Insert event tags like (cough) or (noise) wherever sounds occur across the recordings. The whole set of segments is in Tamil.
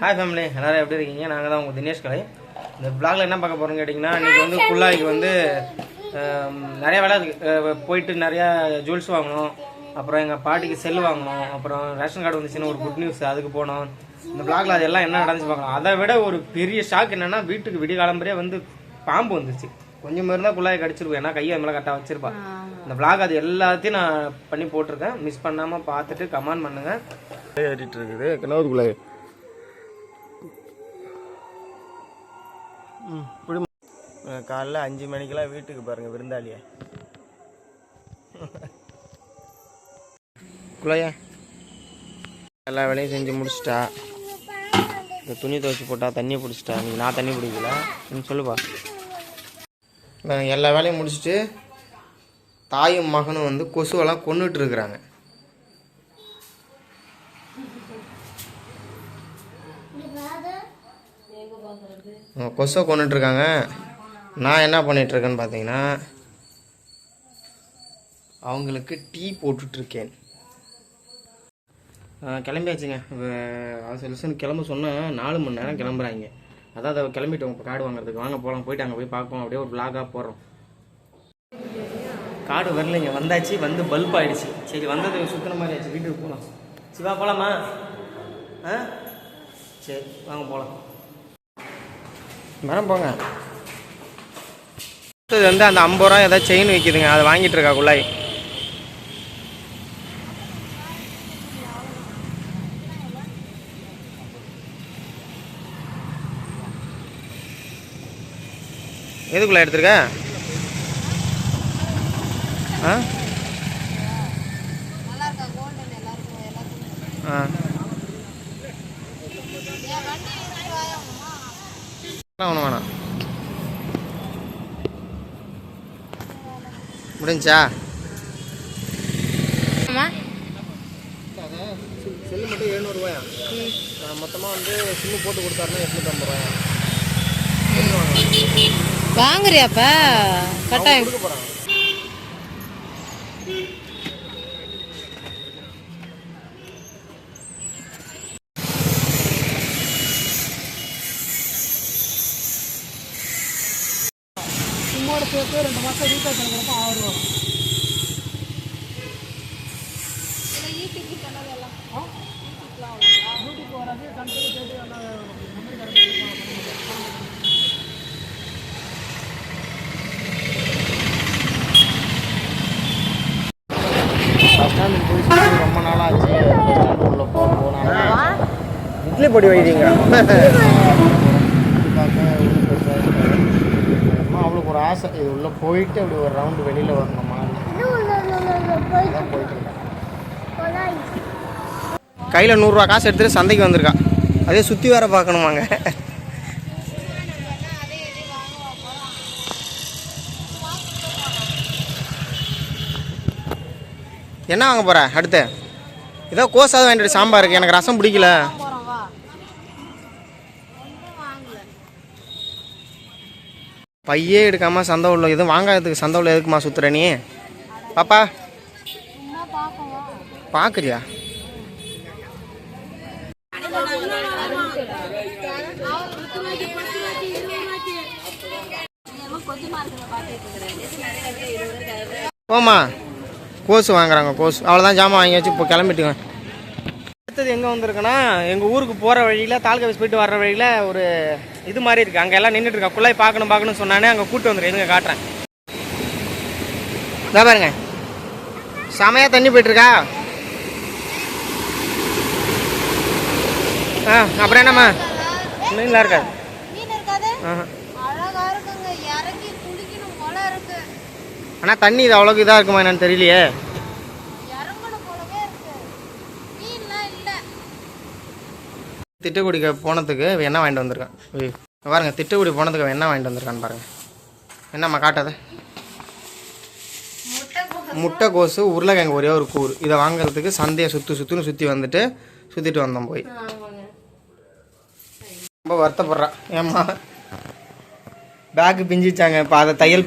ஹாய் ஃபேமிலி எல்லாரும் எப்படி இருக்கீங்க? நாங்கள் தான் உங்கள் தினேஷ் கலை. இந்த vlogல என்ன பார்க்க போகிறோம்னு கேட்டிங்கன்னா இன்றைக்கி வந்து குள்ளாய்க்கு வந்து நிறைய வேலை போயிட்டு நிறையா ஜுவல்ஸ் வாங்கணும். அப்புறம் எங்கள் பாட்டிக்கு செல் வாங்கணும். அப்புறம் ரேஷன் கார்டு வந்துச்சுன்னு ஒரு குட் நியூஸ் அதுக்கு போனோம். இந்த vlogல அது எல்லாம் என்ன நடந்துச்சு பார்க்கலாம். அதை விட ஒரு பெரிய ஷாக் என்னன்னா வீட்டுக்கு விடிய காலம்பரே வந்து பாம்பு வந்துச்சு. கொஞ்சம் இருந்தால் குள்ளாய் கடிச்சிருக்கும். ஏன்னா கையை மேலே கரெக்டாக வச்சிருப்பா. இந்த vlog அது எல்லாத்தையும் நான் பண்ணி போட்டிருக்கேன். மிஸ் பண்ணாமல் பார்த்துட்டு கமெண்ட் பண்ணுங்கள் ஏறிட்டு இருக்குது. கிணவுக்குள்ளே ம் காலைல அஞ்சு மணிக்கெல்லாம் வீட்டுக்கு பாருங்கள் விருந்தாளிய. குழையா எல்லா வேலையும் செஞ்சு முடிச்சிட்டா. இந்த துணி துவைச்சி போட்டால் தண்ணி பிடிச்சிட்டா. நீ நான் தண்ணி பிடிக்கல. நீ சொல்லுப்பா. எல்லா வேலையும் முடிச்சுட்டு தாயும் மகனும் வந்து கொசுவெல்லாம் கொண்டுட்டு இருக்கிறாங்க கொசை கொண்டுட்டு இருக்காங்க நான் என்ன பண்ணிட்டு இருக்கேன்னு பார்த்தீங்கன்னா அவங்களுக்கு டீ போட்டுட்ருக்கேன் கிளம்பியாச்சுங்க அவசர கிளம்ப சொன்னால் நாலு மணி நேரம் கிளம்புறாங்க. அதான் அதை கிளம்பிட்டோம் இப்போ காடு வாங்குறதுக்கு. வாங்க போகலாம் போயிட்டு அங்கே போய் பார்ப்போம். அப்படியே ஒரு விளாகாக போடுறோம். காடு வரலைங்க. வந்தாச்சு வந்து பல்ப் ஆயிடுச்சு. சரி வந்தது சுத்தின மாதிரி ஆச்சு. வீட்டுக்கு போகலாம் சிவா போகலாமா ஆ? சரி வாங்க போகலாம் மரம் போங்க. அடுத்தது வந்து அந்த ஐம்பது ரூபா ஏதாவது செயின் விற்கிதுங்க அதை வாங்கிட்டு இருக்கா குள்ளாய் எதுக்குள்ள எடுத்திருக்க? ஆ? ஆ. ஒன்றும் வேணாம். முடிஞ்சா? அம்மா செல்லு மட்டும் எழுநூறுவாயா? மொத்தமாக வந்து சிம்மு போட்டு கொடுத்தாருன்னா எட்நூற்றம்பது ரூபாயா? வாங்குறியாப்ப? கட்டாயம். சும்மாவோட சேர்த்து ரெண்டு மாதம் ரீசார்ஜ் பண்ணுறப்ப ஆயிரம் ரூபா யூடியூப் வராது கண்டென்ட் சேர்த்து பஸ் ஸ்டாண்டுக்கு போய் ரொம்ப நாள் ஆச்சு பஸ் ஸ்டாண்டு உள்ள போக போனாங்க இட்லி பொடி வைக்கிறீங்க ஆசை இது உள்ளே போயிட்டு அப்படி ஒரு ரவுண்டு வெளியில் வரணுமா? கையில் நூறுரூவா காசு எடுத்துட்டு சந்தைக்கு வந்திருக்கா. அதே சுற்றி வேற பார்க்கணுமாங்க என்ன வாங்க போற அடுத்து? ஏதோ கோஸாவது வாங்கிட்டு சாம்பாருக்கு எனக்கு ரசம் பிடிக்கல. பையே எடுக்காமல் சந்தை உள்ள எதுவும் வாங்காததுக்கு சந்தை உள்ள எதுக்குமா சுற்றுற நீ? பாப்பா. பார்க்குறியா போமா கோசு வாங்குறாங்க கோஸ். அவ்வளோதான் ஜாமான் வாங்கி வச்சு இப்போ கிளம்பிட்டுங்க. அடுத்தது எங்கே வந்திருக்குன்னா எங்கள் ஊருக்கு போகிற வழியில் தாலுக்கா போயிட்டு வர்ற வழியில் ஒரு இது மாதிரி இருக்குது அங்கே எல்லாம் நின்றுட்டு இருக்கா? குள்ளாய் பார்க்கணும் பார்க்கணும்னு சொன்னானே அங்கே கூட்டு வந்துருக்கு எதுங்க காட்டுறேன். இதா பாருங்க. செமையாக தண்ணி போயிட்டுருக்கா? ஆ அப்புறம் என்னம்மா? மீன்லாம் இருக்காது. ஆனால் தண்ணி இது அவ்வளோக்கு இதாக இருக்குமா என்னன்னு தெரியலையே இறங்கணும் போலவே இருக்கு மீன்லாம் இல்லை திட்டுக்குடிக்க போனதுக்கு என்ன வாங்கிட்டு வந்திருக்கான்? உய், இங்க பாருங்க திட்டுக்குடி போனதுக்கு அவன் என்ன வாங்கிட்டு வந்திருக்கான்னு பாருங்க. என்னம்மா காட்டாத. முட்டைக்கோசு உருளைக்கிழங்கு ஒரே ஒரு கூறு. இதை வாங்குறதுக்கு சந்தையை சுற்று சுற்றுன்னு சுற்றி வந்துட்டு சுற்றிட்டு வந்தோம் போய். ரொம்ப வருத்தப்படுறான் ஏம்மா? பேக்கு பிஞ்சிச்சாங்க. இப்போ அதை தையல்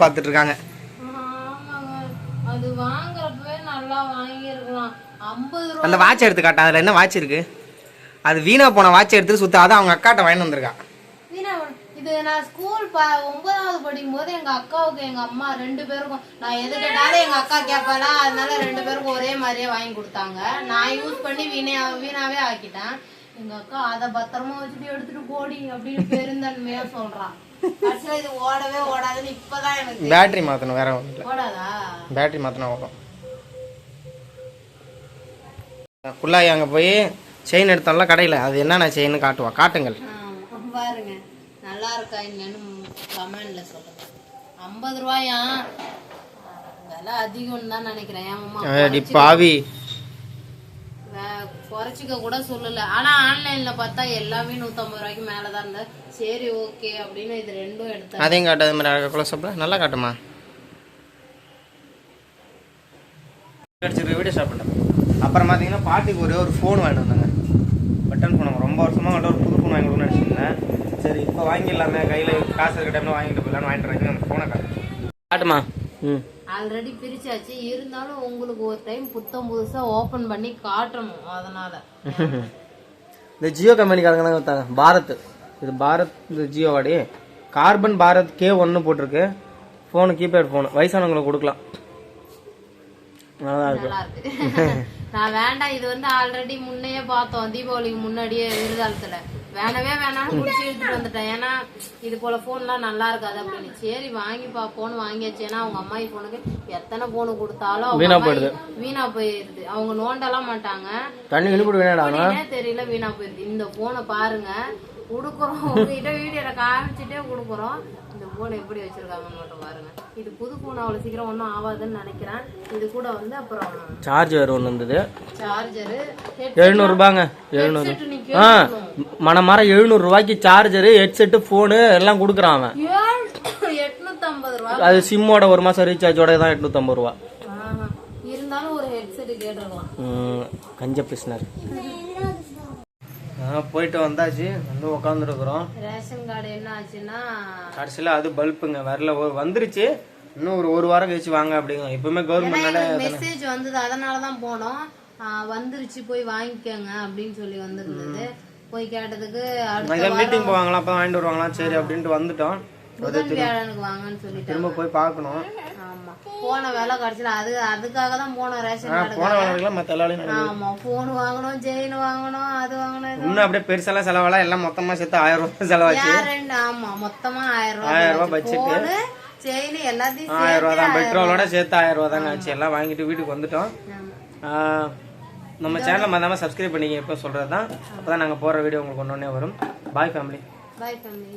ரூபா. அந்த வாட்ச் எடுத்து காட்டா. அதில் என்ன வாட்ச் இருக்கு? அது வீணா போன வாட்ச் எடுத்துட்டு சுத்த அதான் அவங்க அக்காட்ட வாங்கிட்டு வந்திருக்கா. இது நான் ஸ்கூல் ஒன்பதாவது படிக்கும் போது எங்க அக்காவுக்கு எங்க அம்மா ரெண்டு பேருக்கும் நான் எது கேட்டாலும் எங்க அக்கா கேட்பாளா? அதனால ரெண்டு பேருக்கும் ஒரே மாதிரியே வாங்கி கொடுத்தாங்க. நான் யூஸ் பண்ணி வீணா வீணாவே ஆக்கிட்டேன். எங்க அக்கா அதை பத்திரமா வச்சுட்டு எடுத்துட்டு போடி அப்படின்னு பெருந்தன்மையா சொல்றான். இது ஓடவே ஓடாதுன்னு இப்பதான் எனக்கு. பேட்டரி மாற்றணும் வேற ஓடாதா? பேட்டரி மாற்றினா வரும் குள்ளாய் அங்கே போய் செயின் எடுத்தோம்ல கடையில். அது என்னென்ன செயின்னு காட்டுவா? காட்டுங்கள். பாருங்க. நல்லா இருக்கா இல்லைன்னு கமெண்ட்ல சொல்லுங்க. ஐம்பது ரூபாயா? விலை அதிகம்னு தான் நினைக்கிறேன். ஏமாம்மா பாவி. குறைச்சிக்க கூட சொல்லல. ஆனா ஆன்லைன்ல பார்த்தா எல்லாமே நூத்தம்பது ரூபாய்க்கு மேலதான் இருந்தது சரி ஓகே அப்படின்னு இது ரெண்டும் எடுத்தேன். அதையும் காட்டு அது மாதிரி குலசப்பில் நல்லா காட்டுமா? அடிச்சிருக்க வீடியோ ஸ்டார்ட் பண்ணிட்டேன் அப்புறம் பார்த்தீங்கன்னா பாட்டிக்கு ஒரே ஒரு ஃபோன் வாங்கிட்டு வந்தாங்க. பட்டன் ஃபோன் ரொம்ப வருஷமாக அவங்கள்ட்ட ஒரு புது ஃபோன் வாங்கி கொடுக்கணும்னு நினச்சிருந்தேன். சரி இப்போ வாங்கிடலாமே. கையில் காசு இருக்க டைமில் வாங்கிட்டு போயிடலான்னு வாங்கிட்டு வரேன் அந்த ஃபோனை காட்டு. காட்டுமா? ம். ஆல்ரெடி பிரிச்சாச்சு. இருந்தாலும் உங்களுக்கு ஒரு டைம் புத்தம் புதுசா ஓபன் பண்ணி காட்டணும். அதனால. (laughs) இந்த ஜியோ கம்பெனிக்காரங்க தான் கொடுத்தாங்க. பாரத். இது பாரத் இந்த ஜியோ வாடி கார்பன் பாரத் கே ஒன்று போட்டிருக்கு. ஃபோனு கீபேட் ஃபோனு வயசானவங்களுக்கு கொடுக்கலாம். நல்லா இருக்கு நான் வேண்டாம் இது வந்து ஆல்ரெடி முன்னையே பார்த்தோம். தீபாவளிக்கு முன்னாடியே விருதாலத்துல வேணவே வேணாம்னு குடிச்சு எடுத்துட்டு வந்துட்டேன். ஏன்னா இது போல போன்லாம் நல்லா இருக்காது அப்படின்னு. சரி வாங்கி பாப்போம்னு வாங்கியாச்சு. ஏன்னா அவங்க அம்மாயி போனுக்கு எத்தனை போனு கொடுத்தாலும் வீணா அம்மாயி வீணா போயிருது அவங்க நோண்டலாம் மாட்டாங்க. தண்ணி எப்படின்னே தெரியல வீணா போயிருது இந்த போனை பாருங்க. குடுக்குறோம். உங்ககிட்ட வீடியோல காமிச்சிட்டே குடுக்குறோம். இந்த போன் எப்படி வச்சிருக்காங்கன்னு மட்டும் பாருங்க. இது புது போன் அவ்வளவு சீக்கிரம் ஒன்றும் ஆகாதுன்னு நினைக்கிறேன். இது கூட வந்து அப்புறம் சார்ஜர் ஒன்று இருந்தது. சார்ஜரு எழுநூறுபாங்க எழுநூறு ஆ மனமார எழுநூறு ரூபாய்க்கு சார்ஜரு ஹெட்செட்டு ஃபோனு எல்லாம் கொடுக்குறான் அவன். ரூபா. அது சிம்மோட ஒரு மாதம் ரீசார்ஜோட தான் எட்நூற்றம்பது ரூபா. இருந்தாலும் ஒரு ஹெட்செட் கேட்டிருக்கலாம். கஞ்ச பிஸ்னர் (laughs) போயிட்டு வந்தாச்சு. வந்து உட்காந்துருக்குறோம் ரேஷன் கார்டு என்ன ஆச்சுன்னா கடைசியில் அது பல்புங்க வரல. வந்துருச்சு. இன்னும் ஒரு ஒரு வாரம் கழிச்சு வாங்க அப்படிங்க. எப்பவுமே கவர்மெண்ட் மெசேஜ் வந்தது. அதனால தான் போனோம். வந்துருச்சு. போய் வாங்கிக்கோங்க அப்படின்னு சொல்லி வந்திருந்தது. போய் கேட்டதுக்கு மீட்டிங் போவாங்களா? அப்போ வாங்கிட்டு வருவாங்களா? சரி அப்படின்ட்டு வந்துட்டோம். திரும்ப போய் பார்க்கணும். போன வேலை கடைசியில அது அதுக்காக தான் போனோம் ரேஷன் போன வேலைக்கெல்லாம் மற்ற நடக்குது. ஆமா போன் வாங்கணும் செயின் வாங்கணும் அது வாங்கணும் இன்னும் அப்படியே பெருசெல்லாம் செலவெல்லாம் எல்லாம் மொத்தமாக சேர்த்து ஆயிரம் ரூபாய் செலவாச்சு. ரெண்டு? ஆமா மொத்தமா ஆயிரம் ஆயிரம் ரூபாய் ரூபாய். போனு செயின் எல்லாத்தையும் ஆயிரம் தான் பெட்ரோலோட சேர்த்து ஆயிரம் ரூபா தாங்க ஆச்சு. எல்லாம் வாங்கிட்டு வீட்டுக்கு வந்துட்டோம். நம்ம சேனலை மறந்தாமல் சப்ஸ்கிரைப் பண்ணிக்க எப்போ சொல்கிறது தான் அப்போ தான் நாங்கள் போடுற வீடியோ உங்களுக்கு ஒன்று வரும். பாய் ஃபேமிலி பாய் தம்பி